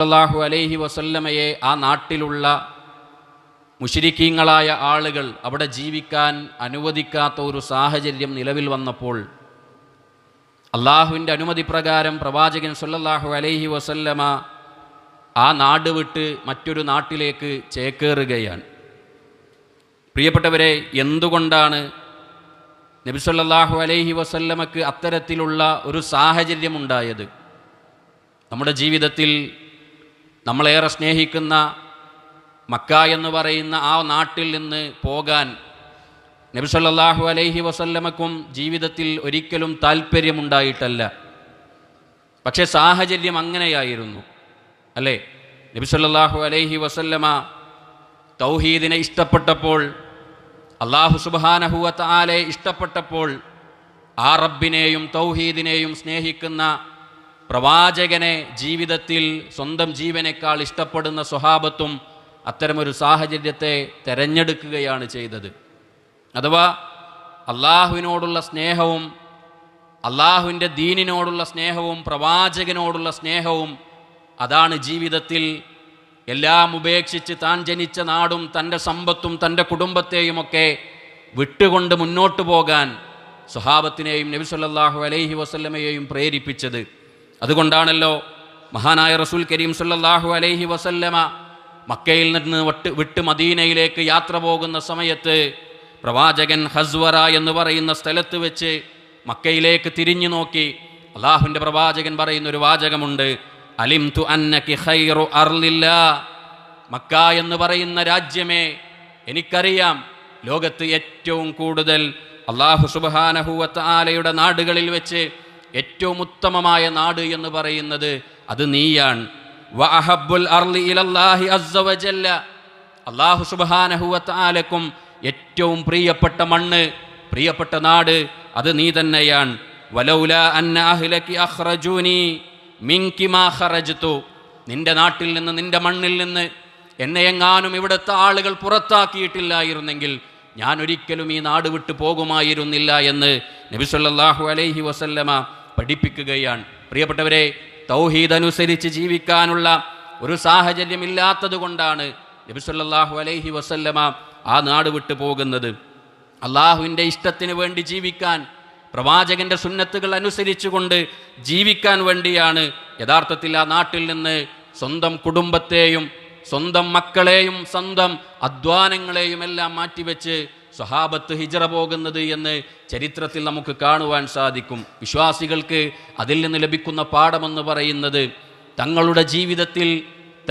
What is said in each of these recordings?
സല്ലല്ലാഹു അലൈഹി വസല്ലമയെ ആ നാട്ടിലുള്ള മുഷിരിക്കീങ്ങളായ ആളുകൾ അവിടെ ജീവിക്കാൻ അനുവദിക്കാത്ത ഒരു സാഹചര്യം നിലവിൽ വന്നപ്പോൾ അള്ളാഹുവിന്റെ അനുമതി പ്രകാരം പ്രവാചകൻ സല്ലല്ലാഹു അലൈഹി വസല്ലമ ആ നാട് വിട്ട് മറ്റൊരു നാട്ടിലേക്ക് ചേക്കേറുകയാണ്. പ്രിയപ്പെട്ടവരെ എന്തുകൊണ്ടാണ് നബി സല്ലല്ലാഹു അലൈഹി വസല്ലമക്ക് അത്തരത്തിലുള്ള ഒരു സാഹചര്യമുണ്ടായത്? നമ്മുടെ ജീവിതത്തിൽ നമ്മളേറെ സ്നേഹിക്കുന്ന മക്ക എന്ന് പറയുന്ന ആ നാട്ടിൽ നിന്ന് പോകാൻ നബി സല്ലല്ലാഹു അലൈഹി വസല്ലമക്കും ജീവിതത്തിൽ ഒരിക്കലും താല്പര്യമുണ്ടായിട്ടല്ല പക്ഷേ സാഹചര്യം അങ്ങനെയായിരുന്നു. അല്ലേ? നബി സല്ലല്ലാഹു അലൈഹി വസല്ലമ തൗഹീദിനെ ഇഷ്ടപ്പെട്ടപ്പോൾ അള്ളാഹു സുബാനഹുവത്ത് ആലെ ഇഷ്ടപ്പെട്ടപ്പോൾ ആ റബ്ബിനെയും തൗഹീദിനെയും സ്നേഹിക്കുന്ന പ്രവാചകനെ ജീവിതത്തിൽ സ്വന്തം ജീവനേക്കാൾ ഇഷ്ടപ്പെടുന്ന സ്വഹാബത്തും അത്തരമൊരു സാഹചര്യത്തെ തെരഞ്ഞെടുക്കുകയാണ് ചെയ്തത്. അഥവാ അള്ളാഹുവിനോടുള്ള സ്നേഹവും അള്ളാഹുവിന്റെ ദീനിനോടുള്ള സ്നേഹവും പ്രവാചകനോടുള്ള സ്നേഹവും അതാണ് ജീവിതത്തിൽ എല്ലാം ഉപേക്ഷിച്ച് താൻ ജനിച്ച നാടും തന്റെ സമ്പത്തും തന്റെ കുടുംബത്തെയുമൊക്കെ വിട്ടുകൊണ്ട് മുന്നോട്ട് പോകാൻ സ്വഹാബത്തിനെയും നബി സല്ലല്ലാഹു അലൈഹി വസല്ലമയെയും പ്രേരിപ്പിച്ചത്. അതുകൊണ്ടാണല്ലോ മഹാനായ റസൂൽ കരീം സല്ലാഹു അലൈഹി വസല്ലമ മക്കയിൽ നിന്ന് വിട്ട് വിട്ട് മദീനയിലേക്ക് യാത്ര പോകുന്ന സമയത്ത് പ്രവാചകൻ ഹസ്വറ എന്ന് പറയുന്ന സ്ഥലത്ത് വെച്ച് മക്കയിലേക്ക് തിരിഞ്ഞു നോക്കി. അള്ളാഹുവിന്റെ പ്രവാചകൻ പറയുന്ന ഒരു വാചകമുണ്ട് അലിം തു അന്നു അർലില്ല. മക്ക എന്ന് പറയുന്ന രാജ്യമേ എനിക്കറിയാം ലോകത്ത് ഏറ്റവും കൂടുതൽ അള്ളാഹു സുബാനഹുവത്ത് ആലയുടെ നാടുകളിൽ വെച്ച് ഏറ്റവും ഉത്തമമായ നാട് എന്ന് പറയുന്നത് അത് നീയാണ്. ഇലല്ലാഹി അസ്സവജല്ല അള്ളാഹു സുബാനഹുവത്താലക്കും ഏറ്റവും പ്രിയപ്പെട്ട മണ്ണ് പ്രിയപ്പെട്ട നാട് അത് നീ തന്നെയാണ്. ഖറജ്തു. നിന്റെ നാട്ടിൽ നിന്ന് നിന്റെ മണ്ണിൽ നിന്ന് എന്നെ എങ്ങാനും ഇവിടുത്തെ ആളുകൾ പുറത്താക്കിയിട്ടില്ലായിരുന്നെങ്കിൽ ഞാൻ ഒരിക്കലും ഈ നാട് വിട്ടു പോകുമായിരുന്നില്ല എന്ന് നബി സല്ലല്ലാഹു അലൈഹി വസല്ലമ പഠിപ്പിക്കുകയാണ്. പ്രിയപ്പെട്ടവരെ തൗഹീദ് അനുസരിച്ച് ജീവിക്കാനുള്ള ഒരു സാഹചര്യം ഇല്ലാത്തത് കൊണ്ടാണ് നബി സല്ലല്ലാഹു അലൈഹി വസല്ലമ ആ നാട് വിട്ടു പോകുന്നത്. അള്ളാഹുവിന്റെ ഇഷ്ടത്തിന് വേണ്ടി ജീവിക്കാൻ പ്രവാചകന്റെ സുന്നത്തുകൾ അനുസരിച്ചുകൊണ്ട് ജീവിക്കാൻ വേണ്ടിയാണ് യഥാർത്ഥത്തിൽ ആ നാട്ടിൽ നിന്ന് സ്വന്തം കുടുംബത്തെയും സ്വന്തം മക്കളെയും സ്വന്തം അധ്വാനങ്ങളെയും എല്ലാം മാറ്റിവെച്ച് സ്വഹാബത്ത് ഹിജറ പോകുന്നത് എന്ന് ചരിത്രത്തിൽ നമുക്ക് കാണുവാൻ സാധിക്കും. വിശ്വാസികൾക്ക് അതിൽ നിന്ന് ലഭിക്കുന്ന പാഠമെന്ന് പറയുന്നത് തങ്ങളുടെ ജീവിതത്തിൽ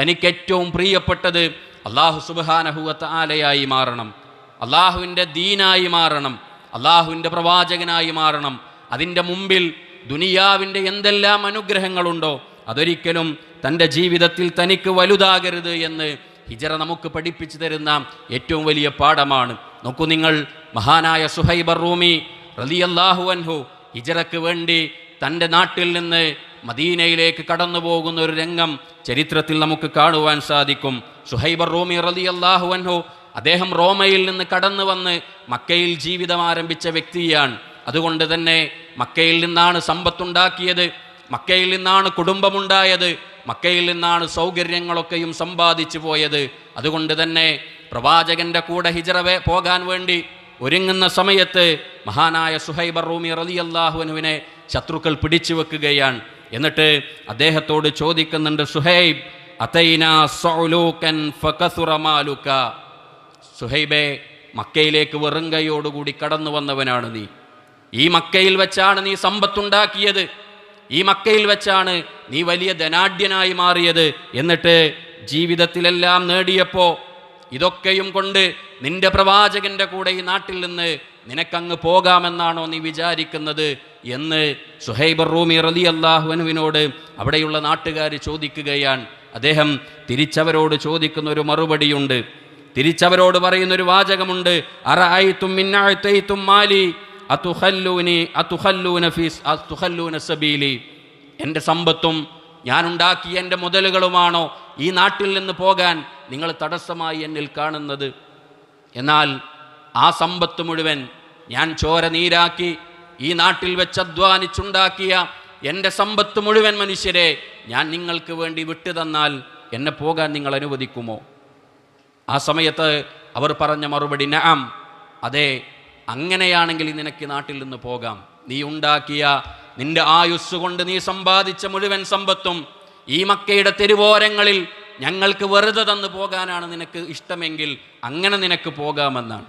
തനിക്ക് ഏറ്റവും പ്രിയപ്പെട്ടത് അള്ളാഹു സുബാനഹുവത്ത് ആലയായി മാറണം. അള്ളാഹുവിന്റെ ദീനായി മാറണം. അള്ളാഹുവിന്റെ പ്രവാചകനായി മാറണം. അതിന്റെ മുമ്പിൽ ദുനിയാവിന്റെ എന്തെല്ലാം അനുഗ്രഹങ്ങളുണ്ടോ അതൊരിക്കലും തന്റെ ജീവിതത്തിൽ തനിക്ക് വലുതാകരുത് എന്ന് ഹിജറ നമുക്ക് പഠിപ്പിച്ചു തരുന്ന ഏറ്റവും വലിയ പാഠമാണ്. നോക്കൂ നിങ്ങൾ മഹാനായ സുഹൈബർ റൂമി റലിയല്ലാഹു അൻഹു ഹിജറക്ക് വേണ്ടി തന്റെ നാട്ടിൽ നിന്ന് മദീനയിലേക്ക് കടന്നു പോകുന്ന ഒരു രംഗം ചരിത്രത്തിൽ നമുക്ക് കാണുവാൻ സാധിക്കും. സുഹൈബർ റൂമി റലിയല്ലാഹു അൻഹു അദ്ദേഹം റോമയിൽ നിന്ന് കടന്നു വന്ന് മക്കയിൽ ജീവിതം ആരംഭിച്ച വ്യക്തിയാണ്. അതുകൊണ്ട് തന്നെ മക്കയിൽ നിന്നാണ് സമ്പത്തുണ്ടാക്കിയത് മക്കയിൽ നിന്നാണ് കുടുംബമുണ്ടായത് മക്കയിൽ നിന്നാണ് സൗകര്യങ്ങളൊക്കെയും സമ്പാദിച്ചു പോയത്. അതുകൊണ്ട് തന്നെ പ്രവാചകന്റെ കൂടെ ഹിജറവെ പോകാൻ വേണ്ടി ഒരുങ്ങുന്ന സമയത്ത് മഹാനായ സുഹൈബർ റൂമി റലി അള്ളാഹുവിനുവിനെ ശത്രുക്കൾ പിടിച്ചു വെക്കുകയാണ്. എന്നിട്ട് അദ്ദേഹത്തോട് ചോദിക്കുന്നുണ്ട് സുഹൈബ് അതൈന സൗലൂക്കൻ ഫകസുറ മാലുക? സുഹൈബെ മക്കയിലേക്ക് വെറും കൈയോടുകൂടി കടന്നു വന്നവനാണ് നീ. ഈ മക്കയിൽ വെച്ചാണ് നീ സമ്പത്തുണ്ടാക്കിയത്. ഈ മക്കയിൽ വെച്ചാണ് നീ വലിയ ധനാഢ്യനായി മാറിയത്. എന്നിട്ട് ജീവിതത്തിലെല്ലാം നേടിയപ്പോ ഇതൊക്കെയും കൊണ്ട് നിന്റെ പ്രവാചകന്റെ കൂടെ ഈ നാട്ടിൽ നിന്ന് നിനക്കങ്ങ് പോകാമെന്നാണോ നീ വിചാരിക്കുന്നത് എന്ന് സുഹൈബർ റൂമി റലി അള്ളാഹുവിനോട് അവിടെയുള്ള നാട്ടുകാർ ചോദിക്കുകയാണ്. അദ്ദേഹം തിരിച്ചവരോട് ചോദിക്കുന്ന ഒരു മറുപടിയുണ്ട്. തിരിച്ചവരോട് പറയുന്ന ഒരു വാചകമുണ്ട് മിന്നഅതൈതും മാലി അതുഹല്ലൂനി അതുഹല്ലൂന ഫീസ് അതുഹല്ലൂന സബീലി. എന്റെ സമ്പത്തും ഞാനുണ്ടാക്കിയ എന്റെ മുതലുകളുമാണോ ഈ നാട്ടിൽ നിന്ന് പോകാൻ നിങ്ങൾ തടസ്സമായി എന്നിൽ കാണുന്നത്. എന്നാൽ ആ സമ്പത്ത് മുഴുവൻ ഞാൻ ചോര നീരാക്കി ഈ നാട്ടിൽ വെച്ച് അധ്വാനിച്ചുണ്ടാക്കിയ എന്റെ സമ്പത്ത് മുഴുവൻ മനുഷ്യരെ ഞാൻ നിങ്ങൾക്ക് വേണ്ടി വിട്ടു തന്നാൽ എന്നെ പോകാൻ നിങ്ങൾ അനുവദിക്കുമോ? ആ സമയത്ത് അവർ പറഞ്ഞ മറുപടി നാം അതെ അങ്ങനെയാണെങ്കിൽ നിനക്ക് നാട്ടിൽ നിന്ന് പോകാം. നീ ഉണ്ടാക്കിയ നിന്റെ ആയുസ് കൊണ്ട് നീ സമ്പാദിച്ച മുഴുവൻ സമ്പത്തും ഈ മക്കയുടെ തെരുവോരങ്ങളിൽ ഞങ്ങൾക്ക് വെറുതെ തന്നു പോകാനാണ് നിനക്ക് ഇഷ്ടമെങ്കിൽ അങ്ങനെ നിനക്ക് പോകാമെന്നാണ്.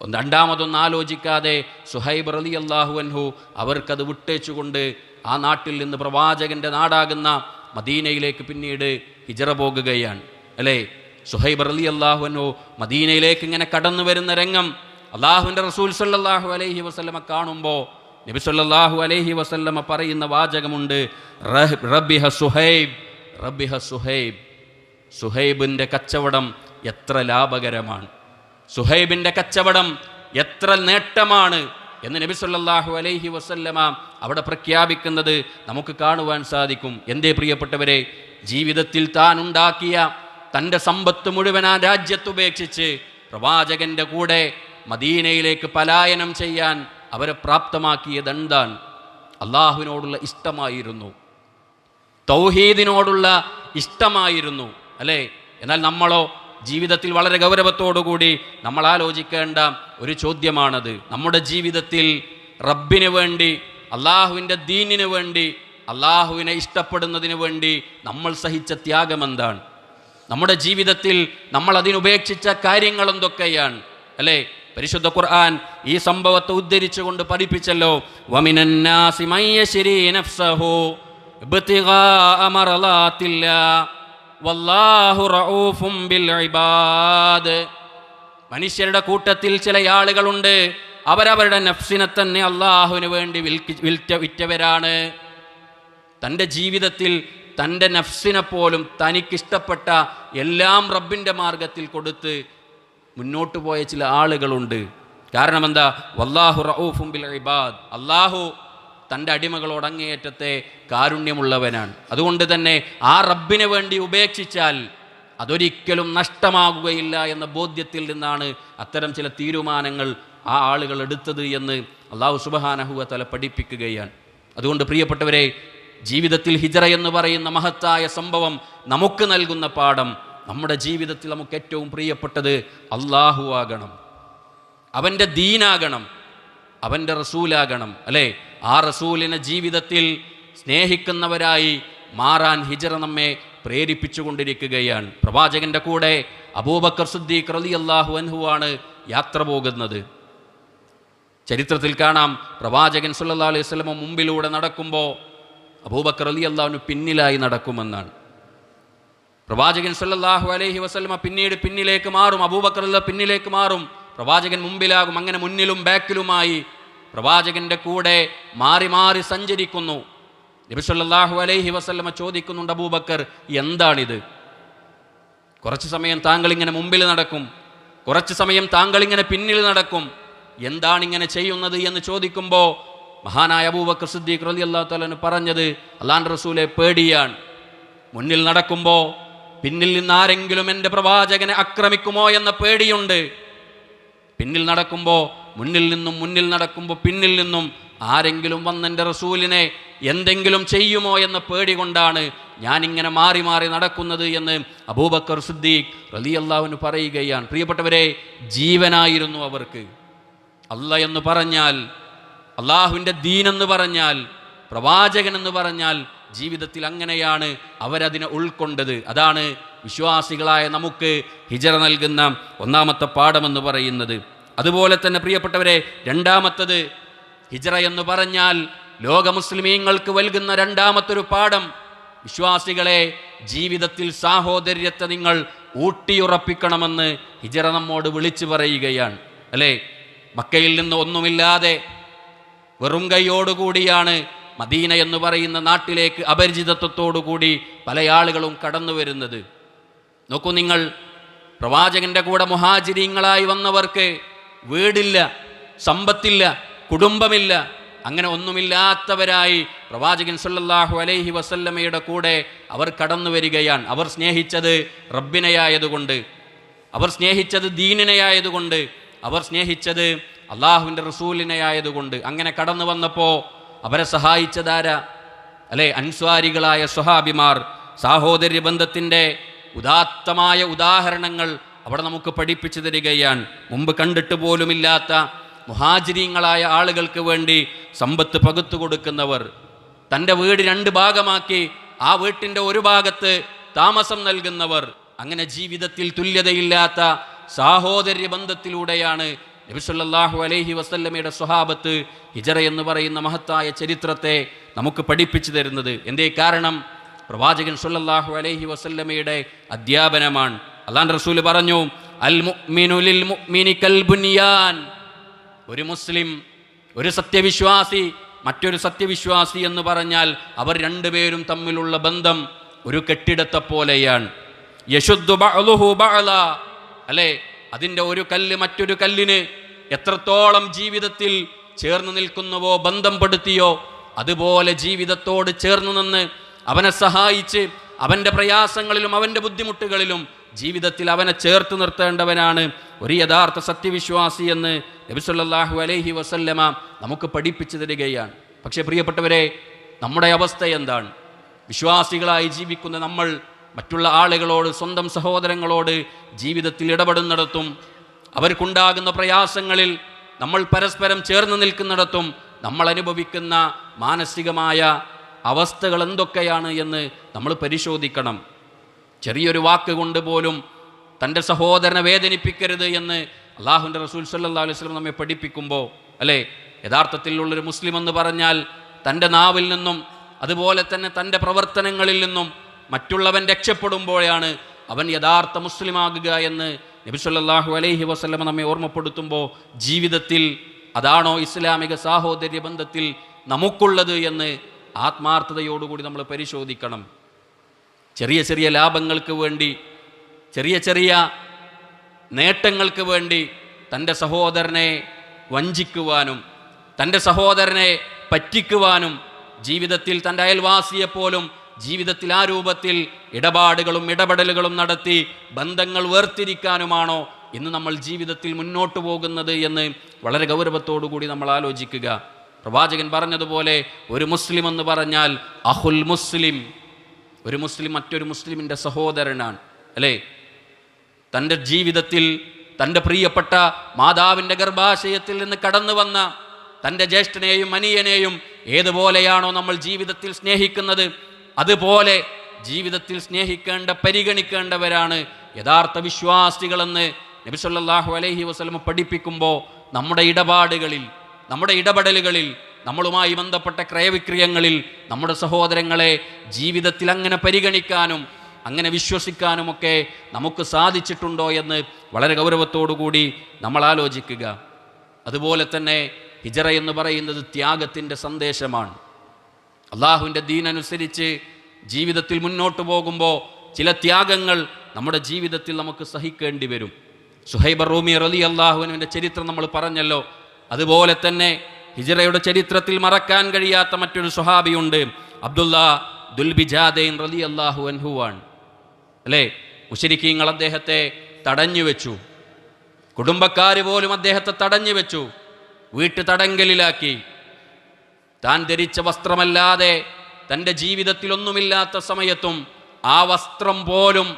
ഒന്ന് രണ്ടാമതൊന്നും ആലോചിക്കാതെ സുഹൈബ് റലി അള്ളാഹു അൻഹു അവർക്കത് വിട്ടേച്ചുകൊണ്ട് ആ നാട്ടിൽ നിന്ന് പ്രവാചകന്റെ നാടാകുന്ന മദീനയിലേക്ക് പിന്നീട് ഹിജറ പോകുകയാണ്. അല്ലേ? സുഹൈബ് റലി അള്ളാഹു അൻഹു മദീനയിലേക്ക് ഇങ്ങനെ കടന്നു വരുന്ന രംഗം അള്ളാഹുവിന്റെ റസൂൽ സല്ലാഹു അലൈഹി വസ്ലമ കാണുമ്പോൾ നബി സല്ലല്ലാഹു അലൈഹി വസല്ലമ പറയുന്ന വാചകമുണ്ട് റബിഹ സുഹൈബ് റബ്ബിഹ സുഹൈബ്. സുഹൈബിന്റെ കച്ചവടം എത്ര ലാഭകരമാണ്. സുഹൈബിന്റെ കച്ചവടം എത്ര നേട്ടമാണ് എന്ന് നബി സല്ലാഹു അലൈഹി വസല്ലമ അവിടെ പ്രഖ്യാപിക്കുന്നത് നമുക്ക് കാണുവാൻ സാധിക്കും. എന്തേ പ്രിയപ്പെട്ടവരെ ജീവിതത്തിൽ താൻ ഉണ്ടാക്കിയ തന്റെ സമ്പത്ത് മുഴുവൻ ആ രാജ്യത്തുപേക്ഷിച്ച് പ്രവാചകന്റെ കൂടെ മദീനയിലേക്ക് പലായനം ചെയ്യാൻ അവരെ പ്രാപ്തമാക്കിയതെന്താണ് അള്ളാഹുവിനോടുള്ള ഇഷ്ടമായിരുന്നു. തൗഹീദിനോടുള്ള ഇഷ്ടമായിരുന്നു അല്ലേ? എന്നാൽ നമ്മളോ ജീവിതത്തിൽ വളരെ ഗൗരവത്തോടുകൂടി നമ്മൾ ആലോചിക്കേണ്ട ഒരു ചോദ്യമാണത്. നമ്മുടെ ജീവിതത്തിൽ റബ്ബിന് വേണ്ടി അള്ളാഹുവിന്റെ ദീനിന് വേണ്ടി അള്ളാഹുവിനെ ഇഷ്ടപ്പെടുന്നതിന് വേണ്ടി നമ്മൾ സഹിച്ച ത്യാഗം എന്താണ്? നമ്മുടെ ജീവിതത്തിൽ നമ്മൾ അതിനുപേക്ഷിച്ച കാര്യങ്ങൾ എന്തൊക്കെയാണ്? അല്ലേ? പരിശുദ്ധ ഖുർആൻ ഈ സംഭവത്തെ ഉദ്ധരിച്ചുകൊണ്ട് പഠിപ്പിച്ചല്ലോ. വമിനന്നാസി മയ്യശരി നഫ്സഹു. മനുഷ്യരുടെ കൂട്ടത്തിൽ ചില ആളുകളുണ്ട്. അവരവരുടെ നഫ്സിനെ തന്നെ അള്ളാഹുവിന് വേണ്ടി വിൽക്ക വിറ്റവരാണ്. തന്റെ ജീവിതത്തിൽ തന്റെ നഫ്സിനെ പോലും തനിക്കിഷ്ടപ്പെട്ട എല്ലാം റബ്ബിന്റെ മാർഗത്തിൽ കൊടുത്ത് മുന്നോട്ട് പോയ ചില ആളുകളുണ്ട്. കാരണം എന്താ? വല്ലാഹു റഊഫും ബിൽ ഇബാദ്. അള്ളാഹു തന്റെ അടിമകളോട് അങ്ങേയറ്റത്തെ കാരുണ്യമുള്ളവനാണ്. അതുകൊണ്ട് തന്നെ ആ റബ്ബിനെ വേണ്ടി ഉപേക്ഷിച്ചാൽ അതൊരിക്കലും നഷ്ടമാകുകയില്ല എന്ന ബോധ്യത്തിൽ നിന്നാണ് അത്തരം ചില തീരുമാനങ്ങൾ ആ ആളുകൾ എടുത്തത് എന്ന് അള്ളാഹു സുബഹാനഹുവ തല പഠിപ്പിക്കുകയാണ്. അതുകൊണ്ട് പ്രിയപ്പെട്ടവരെ ജീവിതത്തിൽ ഹിജറ എന്ന് പറയുന്ന മഹത്തായ സംഭവം നമുക്ക് നൽകുന്ന പാഠം നമ്മുടെ ജീവിതത്തിൽ നമുക്ക് ഏറ്റവും പ്രിയപ്പെട്ടത് അള്ളാഹു ആകണം. അവന്റെ ദീനാകണം. അവന്റെ റസൂലാകണം അല്ലേ? ആ റസൂലിനെ ജീവിതത്തിൽ സ്നേഹിക്കുന്നവരായി മാറാൻ ഹിജറ നമ്മെ പ്രേരിപ്പിച്ചുകൊണ്ടിരിക്കുകയാണ്. പ്രവാചകന്റെ കൂടെ അബൂബക്കർ സുദ്ദീഖ് റലി അള്ളാഹു അൻഹുവാണ് യാത്ര പോകുന്നത്. ചരിത്രത്തിൽ കാണാം പ്രവാചകൻ സുല്ലാ അലൈഹി സ്വലമ മുമ്പിലൂടെ നടക്കുമ്പോൾ അബൂബക്കർ അലി അള്ളാഹുവിന് പിന്നിലായി നടക്കുമെന്നാണ്. പ്രവാചകൻ സുല്ലാഹു അലൈഹി വസ്ലമ പിന്നീട് പിന്നിലേക്ക് മാറും അബൂബക്കർ അല്ല പിന്നിലേക്ക് മാറും. പ്രവാചകൻ മുമ്പിലാകും അങ്ങനെ മുന്നിലും ബാക്കിലുമായി പ്രവാചകന്റെ കൂടെ മാറി മാറി സഞ്ചരിക്കുന്നു. നബിസ്വല്ലാഹു അലൈഹി വസല്ലമ ചോദിക്കുന്നുണ്ട് അബൂബക്കർ എന്താണിത്? കുറച്ച് സമയം താങ്കൾ ഇങ്ങനെ മുമ്പിൽ നടക്കും. കുറച്ച് സമയം താങ്കൾ ഇങ്ങനെ പിന്നിൽ നടക്കും. എന്താണ് ഇങ്ങനെ ചെയ്യുന്നത്? എന്ന് ചോദിക്കുമ്പോൾ മഹാനായ അബൂബക്കർ സിദ്ദീഖ് റലി അള്ളാഹു പറഞ്ഞത് അള്ളാൻ റസൂലെ പേടിയാണ്. മുന്നിൽ നടക്കുമ്പോൾ പിന്നിൽ നിന്ന് ആരെങ്കിലും എന്റെ പ്രവാചകനെ ആക്രമിക്കുമോ എന്ന പേടിയുണ്ട്. പിന്നിൽ നടക്കുമ്പോൾ മുന്നിൽ നിന്നും മുന്നിൽ നടക്കുമ്പോൾ പിന്നിൽ നിന്നും ആരെങ്കിലും വന്നെന്റെ റസൂലിനെ എന്തെങ്കിലും ചെയ്യുമോ എന്ന പേടി കൊണ്ടാണ് ഞാനിങ്ങനെ മാറി മാറി നടക്കുന്നത് എന്ന് അബൂബക്കർ സിദ്ദീഖ് റലി അള്ളാഹുവിന് പറയുകയാണ്. പ്രിയപ്പെട്ടവരെ ജീവനായിരുന്നു അവർക്ക്. അല്ല എന്ന് പറഞ്ഞാൽ അള്ളാഹുവിന്റെ ദീനെന്ന് പറഞ്ഞാൽ പ്രവാചകനെന്ന് പറഞ്ഞാൽ ജീവിതത്തിൽ അങ്ങനെയാണ് അവരതിനെ ഉൾക്കൊണ്ടത്. അതാണ് വിശ്വാസികളായ നമുക്ക് ഹിജറ നൽകുന്ന ഒന്നാമത്തെ പാഠമെന്ന് പറയുന്നത്. അതുപോലെ തന്നെ പ്രിയപ്പെട്ടവരെ രണ്ടാമത്തത് ഹിജറ എന്ന് പറഞ്ഞാൽ ലോക മുസ്ലിമീങ്ങൾക്ക് നൽകുന്ന രണ്ടാമത്തൊരു പാഠം. വിശ്വാസികളെ ജീവിതത്തിൽ സാഹോദര്യത്തെ നിങ്ങൾ ഊട്ടിയുറപ്പിക്കണമെന്ന് ഹിജറ നമ്മോട് വിളിച്ചു പറയുകയാണ്. അല്ലേ? മക്കയിൽ നിന്ന് ഒന്നുമില്ലാതെ വെറും കൈയോടുകൂടിയാണ് മദീന എന്ന് പറയുന്ന നാട്ടിലേക്ക് അപരിചിതത്വത്തോടുകൂടി പല ആളുകളും കടന്നു വരുന്നത്. നോക്കൂ നിങ്ങൾ പ്രവാചകന്റെ കൂടെ മുഹാചിരിങ്ങളായി വന്നവർക്ക് വീടില്ല സമ്പത്തില്ല കുടുംബമില്ല അങ്ങനെ ഒന്നുമില്ലാത്തവരായി പ്രവാചകൻ സല്ലാഹു അലൈഹി വസല്ലമയുടെ കൂടെ അവർ കടന്നു വരികയാണ്. അവർ സ്നേഹിച്ചത് റബ്ബിനെയായതുകൊണ്ട് അവർ സ്നേഹിച്ചത് ദീനിനെയായതുകൊണ്ട് അവർ സ്നേഹിച്ചത് അള്ളാഹുവിന്റെ റസൂലിനെയായതുകൊണ്ട്. അങ്ങനെ കടന്നു വന്നപ്പോൾ അവരെ സഹായിച്ചതാര? അല്ലെ അൻസ്വാരികളായ സ്വഹാബിമാർ സാഹോദര്യ ബന്ധത്തിന്റെ ഉദാത്തമായ ഉദാഹരണങ്ങൾ അവിടെ നമുക്ക് പഠിപ്പിച്ചു തരികയാണ്. മുമ്പ് കണ്ടിട്ട് പോലുമില്ലാത്ത മുഹാജിരീങ്ങളായ ആളുകൾക്ക് വേണ്ടി സമ്പത്ത് പകുത്തു കൊടുക്കുന്നവർ. തന്റെ വീട് രണ്ട് ഭാഗമാക്കി ആ വീട്ടിന്റെ ഒരു ഭാഗത്ത് താമസം നൽകുന്നവർ. അങ്ങനെ ജീവിതത്തിൽ തുല്യതയില്ലാത്ത സാഹോദര്യ ബന്ധത്തിലൂടെയാണ് നബിസല്ലാഹു അലൈഹി വസല്ലമയുടെ സ്വഹാബത്ത് ഹിജറ എന്ന് പറയുന്ന മഹത്തായ ചരിത്രത്തെ നമുക്ക് പഠിപ്പിച്ചു തരുന്നത്. എന്തേ കാരണം? പ്രവാചകൻ സല്ലല്ലാഹു അലൈഹി വസല്ലമയുടെ അധ്യാപനമാണ്. അള്ളാൻ റസൂൽ പറഞ്ഞു അൽ മുഅ്മിനു ലിൽ മുഅ്മിനി കൽ ബുനിയാൻ ഒരു മുസ്ലിം ഒരു സത്യവിശ്വാസി മറ്റൊരു സത്യവിശ്വാസി എന്ന് പറഞ്ഞാൽ അവർ രണ്ടുപേരും തമ്മിലുള്ള ബന്ധം ഒരു കെട്ടിടത്തെ പോലെയാണ്. യശുദ്ധു. അല്ലേ? അതിന്റെ ഒരു കല്ല് മറ്റൊരു കല്ലിന് എത്രത്തോളം ജീവിതത്തിൽ ചേർന്ന് നിൽക്കുന്നുവോ ബന്ധം പെടുത്തിയോ അതുപോലെ ജീവിതത്തോട് ചേർന്ന് നിന്ന് അവനെ സഹായിച്ച് അവന്റെ പ്രയാസങ്ങളിലും അവന്റെ ബുദ്ധിമുട്ടുകളിലും ജീവിതത്തിൽ അവനെ ചേർത്ത് നിർത്തേണ്ടവനാണ് ഒരു യഥാർത്ഥ സത്യവിശ്വാസി എന്ന് നബിസുല്ലാഹു അലൈഹി വസല്ലമ നമുക്ക് പഠിപ്പിച്ചു തരികയാണ്. പക്ഷേ പ്രിയപ്പെട്ടവരെ നമ്മുടെ അവസ്ഥ എന്താണ്? വിശ്വാസികളായി ജീവിക്കുന്ന നമ്മൾ മറ്റുള്ള ആളുകളോട് സ്വന്തം സഹോദരങ്ങളോട് ജീവിതത്തിൽ ഇടപെടുന്നിടത്തും അവർക്കുണ്ടാകുന്ന പ്രയാസങ്ങളിൽ നമ്മൾ പരസ്പരം ചേർന്ന് നിൽക്കുന്നിടത്തും നമ്മൾ അനുഭവിക്കുന്ന മാനസികമായ അവസ്ഥകൾ എന്തൊക്കെയാണ് എന്ന് നമ്മൾ പരിശോധിക്കണം. ചെറിയൊരു വാക്ക് കൊണ്ട് പോലും തന്റെ സഹോദരനെ വേദനിപ്പിക്കരുത് എന്ന് അള്ളാഹുന്റെ റസൂൽ സല്ലാ അലൈഹി സ്വലം നമ്മെ പഠിപ്പിക്കുമ്പോൾ അല്ലേ? യഥാർത്ഥത്തിലുള്ളൊരു മുസ്ലിം എന്ന് പറഞ്ഞാൽ തന്റെ നാവിൽ നിന്നും അതുപോലെ തന്നെ തന്റെ പ്രവർത്തനങ്ങളിൽ നിന്നും മറ്റുള്ളവൻ രക്ഷപ്പെടുമ്പോഴാണ് അവൻ യഥാർത്ഥ മുസ്ലിമാകുക എന്ന് നബി സല്ലല്ലാഹു അലൈഹി വസ്ലമ നമ്മെ ഓർമ്മപ്പെടുത്തുമ്പോൾ ജീവിതത്തിൽ അതാണോ ഇസ്ലാമിക സാഹോദര്യ ബന്ധത്തിൽ നമുക്കുള്ളത് എന്ന് ആത്മാർത്ഥതയോടുകൂടി നമ്മൾ പരിശോധിക്കണം. ചെറിയ ചെറിയ ലാഭങ്ങൾക്ക് വേണ്ടി ചെറിയ ചെറിയ നേട്ടങ്ങൾക്ക് വേണ്ടി തന്റെ സഹോദരനെ വഞ്ചിക്കുവാനും തന്റെ സഹോദരനെ പറ്റിക്കുവാനും ജീവിതത്തിൽ തന്റെ അയൽവാസിയെപ്പോലും ജീവിതത്തിൽ ആ രൂപത്തിൽ ഇടപാടുകളും ഇടപെടലുകളും നടത്തി ബന്ധങ്ങൾ വേർതിരിക്കാനുമാണോ ഇന്ന് നമ്മൾ ജീവിതത്തിൽ മുന്നോട്ട് പോകുന്നത് എന്ന് വളരെ കൂടി നമ്മൾ ആലോചിക്കുക. പ്രവാചകൻ പറഞ്ഞതുപോലെ ഒരു മുസ്ലിം എന്ന് പറഞ്ഞാൽ അഹുൽ മുസ്ലിം. ഒരു മുസ്ലിം മറ്റൊരു മുസ്ലിമിന്റെ സഹോദരനാണ് അല്ലേ? തന്റെ ജീവിതത്തിൽ തന്റെ പ്രിയപ്പെട്ട മാതാവിന്റെ ഗർഭാശയത്തിൽ നിന്ന് കടന്നു വന്ന തന്റെ ജ്യേഷ്ഠനെയും അനിയനെയും ഏതുപോലെയാണോ നമ്മൾ ജീവിതത്തിൽ സ്നേഹിക്കുന്നത്? അതുപോലെ ജീവിതത്തിൽ സ്നേഹിക്കേണ്ട പരിഗണിക്കേണ്ടവരാണ് യഥാർത്ഥ വിശ്വാസികളെന്ന് നബിസല്ലാഹു അലൈഹി വസ്ലമ പഠിപ്പിക്കുമ്പോൾ നമ്മുടെ ഇടപാടുകളിൽ നമ്മുടെ ഇടപെടലുകളിൽ നമ്മളുമായി ബന്ധപ്പെട്ട ക്രയവിക്രയങ്ങളിൽ നമ്മുടെ സഹോദരങ്ങളെ ജീവിതത്തിൽ അങ്ങനെ പരിഗണിക്കാനും അങ്ങനെ വിശ്വസിക്കാനുമൊക്കെ നമുക്ക് സാധിച്ചിട്ടുണ്ടോ എന്ന് വളരെ കൂടി നമ്മൾ ആലോചിക്കുക. അതുപോലെ തന്നെ ഹിജറ എന്ന് പറയുന്നത് ത്യാഗത്തിന്റെ സന്ദേശമാണ്. അള്ളാഹുവിന്റെ ദീനനുസരിച്ച് ജീവിതത്തിൽ മുന്നോട്ട് പോകുമ്പോൾ ചില ത്യാഗങ്ങൾ നമ്മുടെ ജീവിതത്തിൽ നമുക്ക് സഹിക്കേണ്ടി വരും. സുഹൈബർ റൂമി റലി അള്ളാഹുവിന്റെ ചരിത്രം നമ്മൾ പറഞ്ഞല്ലോ. അതുപോലെ തന്നെ ഹിജറയുടെ ചരിത്രത്തിൽ മറക്കാൻ കഴിയാത്ത മറ്റൊരു സുഹാബിയുണ്ട് അബ്ദുല്ല ദുൽബിജാദൈൻ റലി അള്ളാഹു അൻഹുവാൻ അല്ലേ? മുഷരിക്കീങ്ങൾ അദ്ദേഹത്തെ തടഞ്ഞു വെച്ചു. കുടുംബക്കാർ പോലും അദ്ദേഹത്തെ തടഞ്ഞു വെച്ചു. വീട്ടു തടങ്കലിലാക്കി താൻ ധരിച്ച വസ്ത്രമല്ലാതെ തന്റെ ജീവിതത്തിലൊന്നുമില്ലാത്ത സമയത്തും ആ വസ്ത്രം പോലും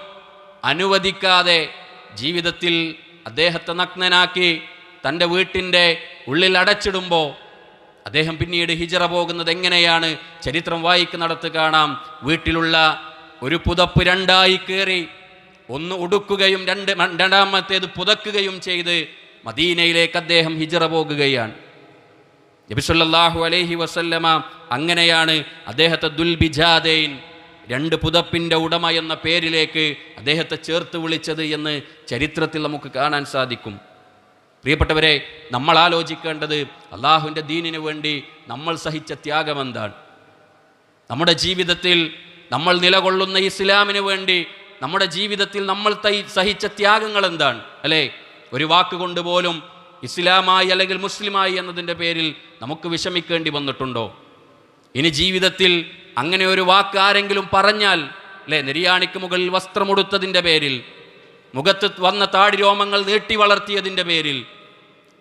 അനുവദിക്കാതെ ജീവിതത്തിൽ അദ്ദേഹത്തെ നഗ്നനാക്കി തന്റെ വീട്ടിന്റെ ഉള്ളിൽ അടച്ചിടുമ്പോൾ അദ്ദേഹം പിന്നീട് ഹിജറ പോകുന്നത് എങ്ങനെയാണ്? ചരിത്രം വായിക്കുന്നിടത്ത് കാണാം. വീട്ടിലുള്ള ഒരു പുതപ്പ് രണ്ടായി കയറി ഒന്ന് ഉടുക്കുകയും രണ്ട് രണ്ടാമത്തേത് പുതക്കുകയും ചെയ്ത് മദീനയിലേക്ക് അദ്ദേഹം ഹിജറ പോകുകയാണ്. നബിസുല്ലാഹു അലൈഹി വസല്ലമ അങ്ങനെയാണ് അദ്ദേഹത്തെ ദുൽബിജാദൈൻ രണ്ട് പുതപ്പിന്റെ ഉടമ എന്ന പേരിലേക്ക് അദ്ദേഹത്തെ ചേർത്ത് വിളിച്ചത് എന്ന് ചരിത്രത്തിൽ നമുക്ക് കാണാൻ സാധിക്കും. പ്രിയപ്പെട്ടവരെ നമ്മൾ ആലോചിക്കേണ്ടത് അള്ളാഹുവിന്റെ ദീനിനു വേണ്ടി നമ്മൾ സഹിച്ച ത്യാഗം എന്താണ്? നമ്മുടെ ജീവിതത്തിൽ നമ്മൾ നിലകൊള്ളുന്ന ഇസ്ലാമിന് വേണ്ടി നമ്മുടെ ജീവിതത്തിൽ നമ്മൾ തൈ സഹിച്ച ത്യാഗങ്ങൾ എന്താണ്? അല്ലേ? ഒരു വാക്കുകൊണ്ട് പോലും ഇസ്ലാമായി അല്ലെങ്കിൽ മുസ്ലിമായി എന്നതിന്റെ പേരിൽ നമുക്ക് വിഷമിക്കേണ്ടി വന്നിട്ടുണ്ടോ? ഇനി ജീവിതത്തിൽ അങ്ങനെ ഒരു വാക്ക് ആരെങ്കിലും പറഞ്ഞാൽ അല്ലേ നിര്യാണിക്ക് മുകളിൽ വസ്ത്രമുടുത്തതിന്റെ പേരിൽ മുഖത്ത് വന്ന താടി രോമങ്ങൾ നീട്ടി വളർത്തിയതിന്റെ പേരിൽ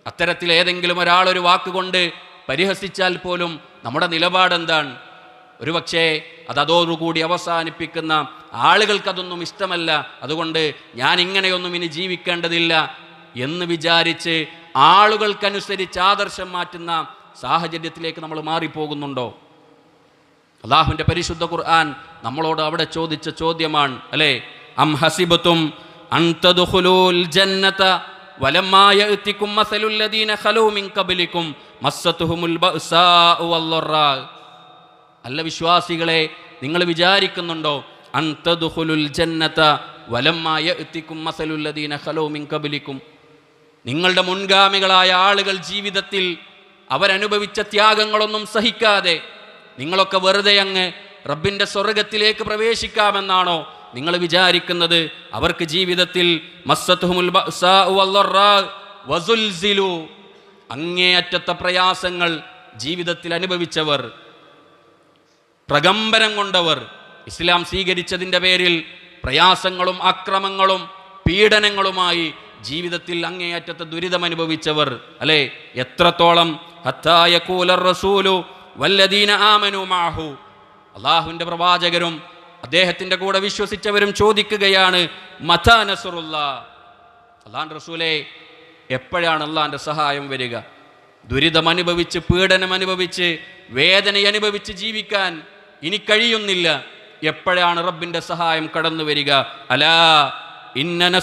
അത്തരത്തിൽ ഏതെങ്കിലും ഒരാളൊരു വാക്കുകൊണ്ട് പരിഹസിച്ചാൽ പോലും നമ്മുടെ നിലപാടെന്താണ്? ഒരുപക്ഷേ അത് അതോടുകൂടി അവസാനിപ്പിക്കുന്ന ആളുകൾക്കതൊന്നും ഇഷ്ടമല്ല. അതുകൊണ്ട് ഞാൻ ഇങ്ങനെയൊന്നും ഇനി ജീവിക്കേണ്ടതില്ല എന്ന് വിചാരിച്ച് ആളുകൾക്കനുസരിച്ച് ആദർശം മാറ്റുന്ന സാഹചര്യത്തിലേക്ക് നമ്മൾ മാറിപ്പോകുന്നുണ്ടോ? അള്ളാഹുവിന്റെ പരിശുദ്ധ ഖുർആൻ നമ്മളോട് അവിടെ ചോദിച്ച ചോദ്യമാണ് അല്ലേ? അം ഹസിബത്തും ജന്നത അല്ല വിശ്വാസികളെ നിങ്ങൾ വിചാരിക്കുന്നുണ്ടോ? അന്തദുഹുലുൽ ജന്നത വലമ്മാ എത്തിക്കും മസലുല്ലദീന ലദീന ഖലൂ മിൻ നിങ്ങളുടെ മുൻഗാമികളായ ആളുകൾ ജീവിതത്തിൽ അവരനുഭവിച്ച ത്യാഗങ്ങളൊന്നും സഹിക്കാതെ നിങ്ങളൊക്കെ വെറുതെ അങ്ങ് റബ്ബിന്റെ സ്വർഗത്തിലേക്ക് പ്രവേശിക്കാമെന്നാണോ നിങ്ങൾ വിചാരിക്കുന്നത്? അവർക്ക് ജീവിതത്തിൽ അങ്ങേയറ്റത്തെ പ്രയാസങ്ങൾ ജീവിതത്തിൽ അനുഭവിച്ചവർ പ്രകമ്പനം കൊണ്ടവർ ഇസ്ലാം സ്വീകരിച്ചതിന്റെ പേരിൽ പ്രയാസങ്ങളും അക്രമങ്ങളും പീഡനങ്ങളുമായി ജീവിതത്തിൽ അങ്ങേയറ്റത്തെ ദുരിതം അനുഭവിച്ചവർ അല്ലെ? എത്രത്തോളം? ഹത്തായ കൂലർ റസൂലു വല്ലദീന ആമനു മാഹു. അള്ളാഹുവിന്റെ പ്രവാചകരും അദ്ദേഹത്തിന്റെ കൂടെ വിശ്വസിച്ചവരും ചോദിക്കുകയാണ് നസുറുല്ല? അള്ളാൻ റസൂലെ എപ്പോഴാണ് അള്ളാന്റെ സഹായം വരിക? ദുരിതം അനുഭവിച്ച് പീഡനം അനുഭവിച്ച് വേദന അനുഭവിച്ച് ജീവിക്കാൻ ഇനി കഴിയുന്നില്ല. എപ്പോഴാണ് റബ്ബിന്റെ സഹായം കടന്നു വരിക അലാ ഇന്ന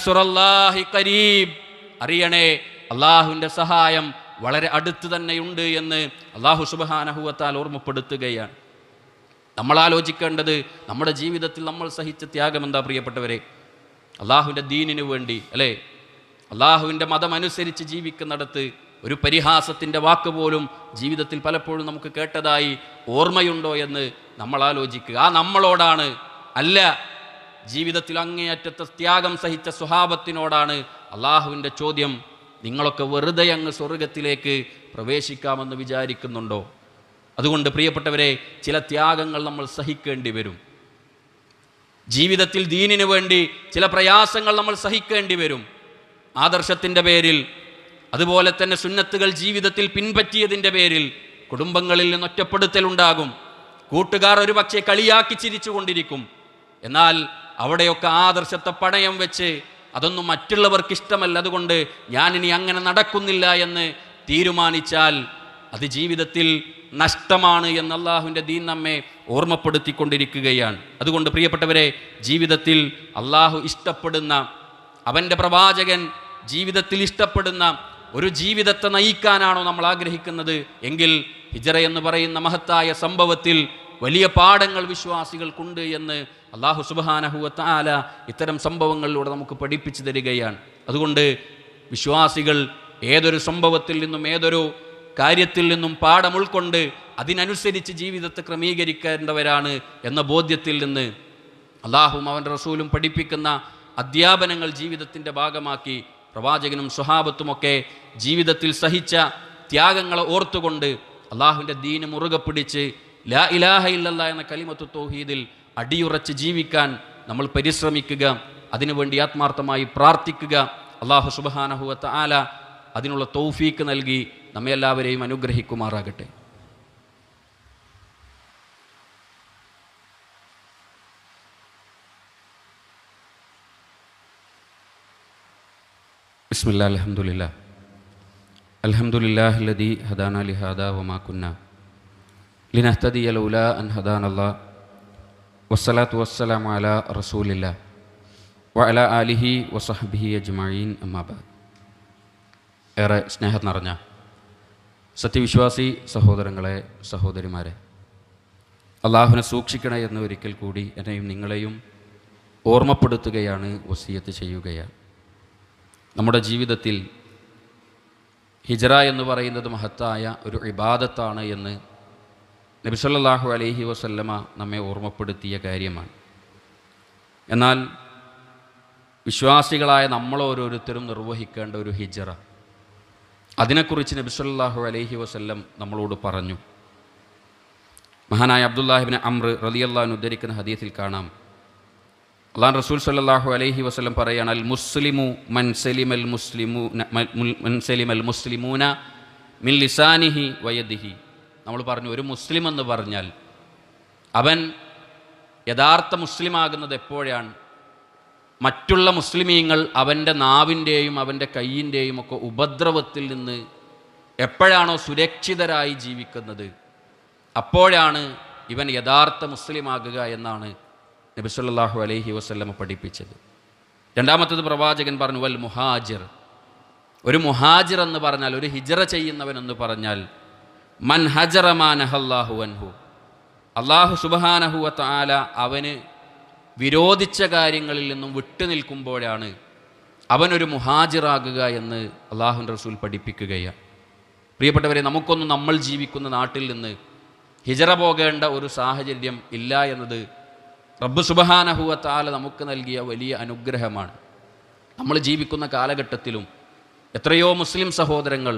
അറിയണേ അള്ളാഹുവിന്റെ സഹായം വളരെ അടുത്ത് തന്നെയുണ്ട് എന്ന് അള്ളാഹു സുബഹാനഹുവത്താൽ ഓർമ്മപ്പെടുത്തുകയാണ്. നമ്മൾ ആലോചിക്കേണ്ടത് നമ്മുടെ ജീവിതത്തിൽ നമ്മൾ സഹിച്ച ത്യാഗം എന്താ പ്രിയപ്പെട്ടവരെ? അള്ളാഹുവിന്റെ ദീനിനു വേണ്ടി അല്ലേ? അള്ളാഹുവിന്റെ മതമനുസരിച്ച് ജീവിക്കുന്നിടത്ത് ഒരു പരിഹാസത്തിന്റെ വാക്ക് പോലും ജീവിതത്തിൽ പലപ്പോഴും നമുക്ക് കേട്ടതായി ഓർമ്മയുണ്ടോ എന്ന് നമ്മൾ ആലോചിക്കുക. ആ നമ്മളോടാണ് അല്ല ജീവിതത്തിൽ അങ്ങേയറ്റത്തെ ത്യാഗം സഹിച്ച സ്വഭാവത്തിനോടാണ് അള്ളാഹുവിന്റെ ചോദ്യം നിങ്ങളൊക്കെ വെറുതെ അങ്ങ് സ്വർഗത്തിലേക്ക് പ്രവേശിക്കാമെന്ന് വിചാരിക്കുന്നുണ്ടോ? അതുകൊണ്ട് പ്രിയപ്പെട്ടവരെ ചില ത്യാഗങ്ങൾ നമ്മൾ സഹിക്കേണ്ടി വരും. ജീവിതത്തിൽ ദീനിനു വേണ്ടി ചില പ്രയാസങ്ങൾ നമ്മൾ സഹിക്കേണ്ടി വരും. ആദർശത്തിന്റെ പേരിൽ അതുപോലെ തന്നെ സുന്നത്തുകൾ ജീവിതത്തിൽ പിൻപറ്റിയതിന്റെ പേരിൽ കുടുംബങ്ങളിൽ നിന്ന് ഒറ്റപ്പെടുത്തലുണ്ടാകും കൂട്ടുകാർ ഒരു പക്ഷേ കളിയാക്കി ചിരിച്ചു കൊണ്ടിരിക്കും എന്നാൽ അവിടെയൊക്കെ ആദർശത്തെ പണയം വെച്ച് അതൊന്നും മറ്റുള്ളവർക്ക് ഇഷ്ടമല്ല അതുകൊണ്ട് ഞാനിനി അങ്ങനെ നടക്കുന്നില്ല എന്ന് തീരുമാനിച്ചാൽ അത് ജീവിതത്തിൽ നഷ്ടമാണ് എന്ന് അള്ളാഹുവിന്റെ ദീൻ നമ്മെ ഓർമ്മപ്പെടുത്തിക്കൊണ്ടിരിക്കുകയാണ്. അതുകൊണ്ട് പ്രിയപ്പെട്ടവരെ ജീവിതത്തിൽ അള്ളാഹു ഇഷ്ടപ്പെടുന്ന അവന്റെ പ്രവാചകൻ ജീവിതത്തിൽ ഇഷ്ടപ്പെടുന്ന ഒരു ജീവിതത്തെ നയിക്കാനാണോ നമ്മൾ ആഗ്രഹിക്കുന്നത്? എങ്കിൽ ഹിജറ എന്ന് പറയുന്ന മഹത്തായ സംഭവത്തിൽ വലിയ പാഠങ്ങൾ വിശ്വാസികൾക്കുണ്ട് എന്ന് അള്ളാഹു സുബാനഹുവത്താല ഇത്തരം സംഭവങ്ങളിലൂടെ നമുക്ക് പഠിപ്പിച്ചു തരികയാണ്. അതുകൊണ്ട് വിശ്വാസികൾ ഏതൊരു സംഭവത്തിൽ നിന്നും ഏതൊരു കാര്യത്തിൽ നിന്നും പാഠം ഉൾക്കൊണ്ട് അതിനനുസരിച്ച് ജീവിതത്തെ ക്രമീകരിക്കേണ്ടവരാണ് എന്ന ബോധ്യത്തിൽ നിന്ന് അള്ളാഹും അവന്റെ റസൂലും പഠിപ്പിക്കുന്ന അധ്യാപനങ്ങൾ ജീവിതത്തിന്റെ ഭാഗമാക്കി പ്രവാചകനും സ്വഹാബത്തുമൊക്കെ ജീവിതത്തിൽ സഹിച്ച ത്യാഗങ്ങളെ ഓർത്തുകൊണ്ട് അള്ളാഹുവിന്റെ ദീന് മുറുകെ പിടിച്ച് ലാ ഇലാഹ ഇല്ലല്ല എന്ന കലിമത്തു തൗഹീദിൽ അടിയുറച്ച് ജീവിക്കാൻ നമ്മൾ പരിശ്രമിക്കുക അതിനുവേണ്ടി ആത്മാർത്ഥമായി പ്രാർത്ഥിക്കുക. അള്ളാഹു സുബഹാനഹുവത്ത ആല അതിനുള്ള തൗഫീക്ക് നൽകി നമ്മെല്ലാവരെയും അനുഗ്രഹിക്കുമാറാകട്ടെ. ബിസ്മില്ലാ അലഹമുല്ല അലഹമുല്ലാഹില്ലദി ഹദാന ലിഹാദ വമാ കുന്ന. ലിനഹ്തദി അലൗല അൻ ഹദാൻ അല്ലാ വസ്സലാത്തു വസ്സലാം അല റസൂലില്ല വ അല ആലിഹി വസഹബിഹി അജ്മഈൻ അമ്മാബാദ് ഏറെ സ്നേഹം നിറഞ്ഞ സത്യവിശ്വാസി സഹോദരങ്ങളെ സഹോദരിമാരെ അള്ളാഹുവിനെ സൂക്ഷിക്കണേ എന്ന് ഒരിക്കൽ കൂടി എന്നെയും നിങ്ങളെയും ഓർമ്മപ്പെടുത്തുകയാണ് വസീയത്ത് ചെയ്യുകയാണ്. നമ്മുടെ ജീവിതത്തിൽ ഹിജറ എന്ന് പറയുന്നത് മഹത്തായ ഒരു ഇബാദത്താണ് എന്ന് നബിസല്ലാഹു അലൈഹി വസല്ലമ നമ്മെ ഓർമ്മപ്പെടുത്തിയ കാര്യമാണ്. എന്നാൽ വിശ്വാസികളായ നമ്മളോരോരുത്തരും നിർവഹിക്കേണ്ട ഒരു ഹിജറ. അതിനെക്കുറിച്ച് നബിസല്ലാഹു അലൈഹി വസല്ലം നമ്മളോട് പറഞ്ഞു. മഹാനായ അബ്ദുല്ലാഹിബിന് അമ്ര റലിയല്ലാൻ ഉദ്ധരിക്കുന്ന ഹദീസിൽ കാണാം. അള്ളാൻ റസൂൽ സല്ലാഹു അലൈഹി വസ്ലം പറയാണ് അൽ മുസ്ലിമു മൻ സലിം അൽ മുസ്ലിമു മൻ സലിം അൽ മുസ്ലിമൂന മിൻ ലിസാനിഹി വയദിഹി നമ്മൾ പറഞ്ഞു ഒരു മുസ്ലിം എന്ന് പറഞ്ഞാൽ അവൻ യഥാർത്ഥ മുസ്ലിമാകുന്നത് എപ്പോഴാണ്? മറ്റുള്ള മുസ്ലിമീങ്ങൾ അവന്റെ നാവിന്റെയും അവന്റെ കയ്യിന്റെയും ഒക്കെ ഉപദ്രവത്തിൽ നിന്ന് എപ്പോഴാണോ സുരക്ഷിതരായി ജീവിക്കുന്നത്? അപ്പോഴാണ് ഇവൻ യഥാർത്ഥ മുസ്ലിമാകുക എന്നാണ് നബി സല്ലല്ലാഹു അലൈഹി വസല്ലമ പഠിപ്പിച്ചത്. രണ്ടാമത്തത് പ്രവാചകൻ പറഞ്ഞു വൽ മുഹാജിർ. ഒരു മുഹാജിർ എന്ന് പറഞ്ഞാൽ ഒരു ഹിജറ ചെയ്യുന്നവൻ എന്ന് പറഞ്ഞാൽ മൻ ഹജറമാനഹല്ലാഹു അൻഹു അള്ളാഹു സുബഹാനഹുവ താല അവന് വിരോധിച്ച കാര്യങ്ങളിൽ നിന്നും വിട്ടു നിൽക്കുമ്പോഴാണ് അവനൊരു മുഹാജിറാകുക എന്ന് അള്ളാഹു റസൂൽ പഠിപ്പിക്കുകയാണ്. പ്രിയപ്പെട്ടവരെ നമുക്കൊന്നും നമ്മൾ ജീവിക്കുന്ന നാട്ടിൽ നിന്ന് ഹിജറ പോകേണ്ട ഒരു സാഹചര്യം ഇല്ല എന്നത് റബ്ബ് സുബഹാനഹുവത്താല നമുക്ക് നൽകിയ വലിയ അനുഗ്രഹമാണ്. നമ്മൾ ജീവിക്കുന്ന കാലഘട്ടത്തിലും എത്രയോ മുസ്ലിം സഹോദരങ്ങൾ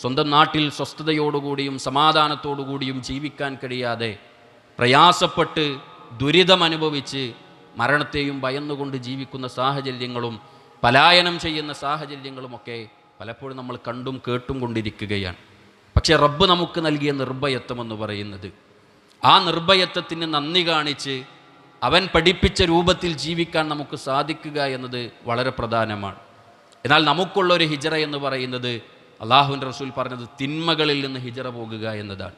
സ്വന്തം നാട്ടിൽ സ്വസ്ഥതയോടുകൂടിയും സമാധാനത്തോടുകൂടിയും ജീവിക്കാൻ കഴിയാതെ പ്രയാസപ്പെട്ട് ദുരിതമനുഭവിച്ച് മരണത്തെയും ഭയന്നുകൊണ്ട് ജീവിക്കുന്ന സാഹചര്യങ്ങളും പലായനം ചെയ്യുന്ന സാഹചര്യങ്ങളുമൊക്കെ പലപ്പോഴും നമ്മൾ കണ്ടും കേട്ടും കൊണ്ടിരിക്കുകയാണ്. പക്ഷേ റബ്ബ് നമുക്ക് നൽകിയ നിർഭയത്വം എന്ന് പറയുന്നത് ആ നിർഭയത്വത്തിന് നന്ദി കാണിച്ച് അവൻ പഠിപ്പിച്ച രൂപത്തിൽ ജീവിക്കാൻ നമുക്ക് സാധിക്കുക എന്നത് വളരെ പ്രധാനമാണ്. എന്നാൽ നമുക്കുള്ള ഒരു ഹിജറ എന്ന് പറയുന്നത് അള്ളാഹുവിന്റെ റസൂൽ പറഞ്ഞത് തിന്മകളിൽ നിന്ന് ഹിജറ പോകുക എന്നതാണ്.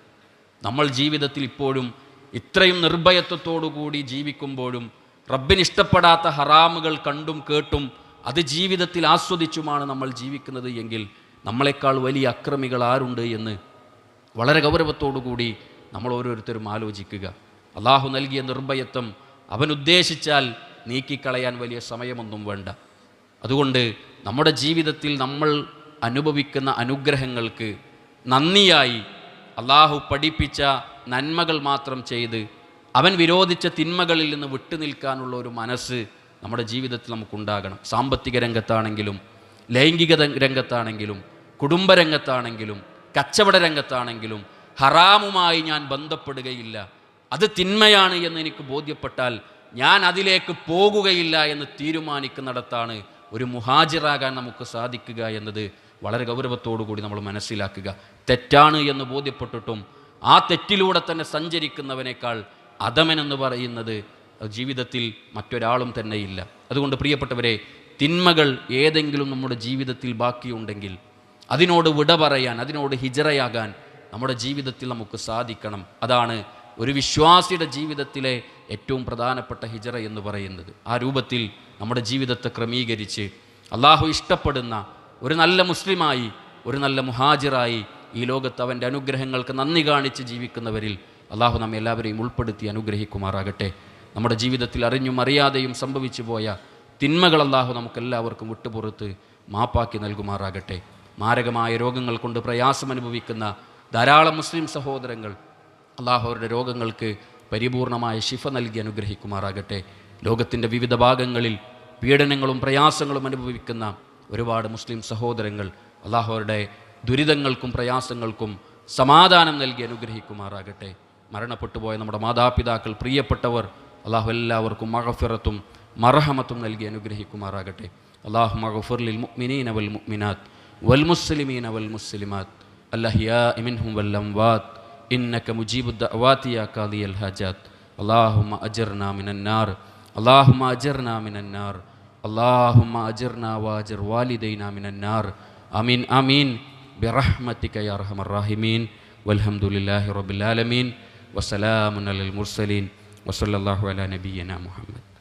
നമ്മൾ ജീവിതത്തിൽ ഇപ്പോഴും ഇത്രയും നിർഭയത്വത്തോടുകൂടി ജീവിക്കുമ്പോഴും റബ്ബിന് ഇഷ്ടപ്പെടാത്ത ഹറാമുകൾ കണ്ടും കേട്ടും അത് ജീവിതത്തിൽ ആസ്വദിച്ചുമാണ് നമ്മൾ ജീവിക്കുന്നത് എങ്കിൽ നമ്മളെക്കാൾ വലിയ അക്രമികൾ ആരുണ്ട് എന്ന് വളരെ ഗൗരവത്തോടുകൂടി നമ്മൾ ഓരോരുത്തരും ആലോചിക്കുക. അള്ളാഹു നൽകിയ നിർഭയത്വം അവൻ ഉദ്ദേശിച്ചാൽ നീക്കിക്കളയാൻ വലിയ സമയമൊന്നും വേണ്ട. അതുകൊണ്ട് നമ്മുടെ ജീവിതത്തിൽ നമ്മൾ അനുഭവിക്കുന്ന അനുഗ്രഹങ്ങൾക്ക് നന്ദിയായി അള്ളാഹു പഠിപ്പിച്ച നന്മകൾ മാത്രം ചെയ്ത് അവൻ വിരോധിച്ച തിന്മകളിൽ നിന്ന് വിട്ടുനിൽക്കാനുള്ള ഒരു മനസ്സ് നമ്മുടെ ജീവിതത്തിൽ നമുക്കുണ്ടാകണം. സാമ്പത്തിക രംഗത്താണെങ്കിലും ലൈംഗിക രംഗത്താണെങ്കിലും കുടുംബരംഗത്താണെങ്കിലും കച്ചവട രംഗത്താണെങ്കിലും ഹറാമുമായി ഞാൻ ബന്ധപ്പെടുകയില്ല. അത് തിന്മയാണ് എന്ന് എനിക്ക് ബോധ്യപ്പെട്ടാൽ ഞാൻ അതിലേക്ക് പോകുകയില്ല എന്ന് തീരുമാനിക്കുന്നിടത്താണ് ഒരു മുഹാജിറാകാൻ നമുക്ക് സാധിക്കുക എന്നത് വളരെ കൂടി നമ്മൾ മനസ്സിലാക്കുക. തെറ്റാണ് എന്ന് ബോധ്യപ്പെട്ടിട്ടും ആ തെറ്റിലൂടെ തന്നെ സഞ്ചരിക്കുന്നവനേക്കാൾ അധമനെന്ന് പറയുന്നത് ജീവിതത്തിൽ മറ്റൊരാളും തന്നെയില്ല. അതുകൊണ്ട് പ്രിയപ്പെട്ടവരെ തിന്മകൾ ഏതെങ്കിലും നമ്മുടെ ജീവിതത്തിൽ ബാക്കിയുണ്ടെങ്കിൽ അതിനോട് വിട പറയാൻ അതിനോട് ഹിജറയാകാൻ നമ്മുടെ ജീവിതത്തിൽ നമുക്ക് സാധിക്കണം. അതാണ് ഒരു വിശ്വാസിയുടെ ജീവിതത്തിലെ ഏറ്റവും പ്രധാനപ്പെട്ട ഹിജറ എന്ന് പറയുന്നത്. ആ രൂപത്തിൽ നമ്മുടെ ജീവിതത്തെ ക്രമീകരിച്ച് അള്ളാഹു ഇഷ്ടപ്പെടുന്ന ഒരു നല്ല മുസ്ലിമായി ഒരു നല്ല മുഹാജിറായി ഈ ലോകത്ത് അവന്റെ അനുഗ്രഹങ്ങൾക്ക് നന്ദി കാണിച്ച് ജീവിക്കുന്നവരിൽ അള്ളാഹു നമ്മെ എല്ലാവരെയും ഉൾപ്പെടുത്തി അനുഗ്രഹിക്കുമാറാകട്ടെ. നമ്മുടെ ജീവിതത്തിൽ അറിഞ്ഞും അറിയാതെയും സംഭവിച്ചു പോയ തിന്മകൾ അള്ളാഹു നമുക്കെല്ലാവർക്കും വിട്ടുപുറത്ത് മാപ്പാക്കി നൽകുമാറാകട്ടെ. മാരകമായ രോഗങ്ങൾ കൊണ്ട് പ്രയാസം അനുഭവിക്കുന്ന ധാരാളം മുസ്ലിം സഹോദരങ്ങൾ അള്ളാഹു അവരുടെ രോഗങ്ങൾക്ക് പരിപൂർണമായ ശിഫ നൽകി അനുഗ്രഹിക്കുമാറാകട്ടെ. ലോകത്തിന്റെ വിവിധ ഭാഗങ്ങളിൽ പീഡനങ്ങളും പ്രയാസങ്ങളും അനുഭവിക്കുന്ന ഒരുപാട് മുസ്ലിം സഹോദരങ്ങൾ അള്ളാഹു അവരുടെ ദുരിതങ്ങൾക്കും പ്രയാസങ്ങൾക്കും സമാധാനം നൽകി അനുഗ്രഹിക്കുമാറാകട്ടെ മരണപ്പെട്ടുപോയ നമ്മുടെ മാതാപിതാക്കൾ പ്രിയപ്പെട്ടവർ അള്ളാഹു എല്ലാവർക്കും മഹഫിറത്തും മർഹമത്തും നൽകി അനുഗ്രഹിക്കുമാറാകട്ടെ അള്ളാഹു മഹഫുർലിൽ മുഅ്മിനീന വൽ മുഅ്മിനാത്ത് വൽ മുസ്ലിമീന വൽ മുസ്ലിമാത്ത് الأحياء منهم والأموات إنك مجيب الدعوات يا قاضي الحاجات اللهم أجرنا من النار اللهم أجرنا من النار اللهم أجرنا وأجر والدينا من النار. آمين آمين. برحمتك يا أرحم الراحمين. والحمد لله رب العالمين. وسلام على المرسلين. وصلى الله على نبينا محمد.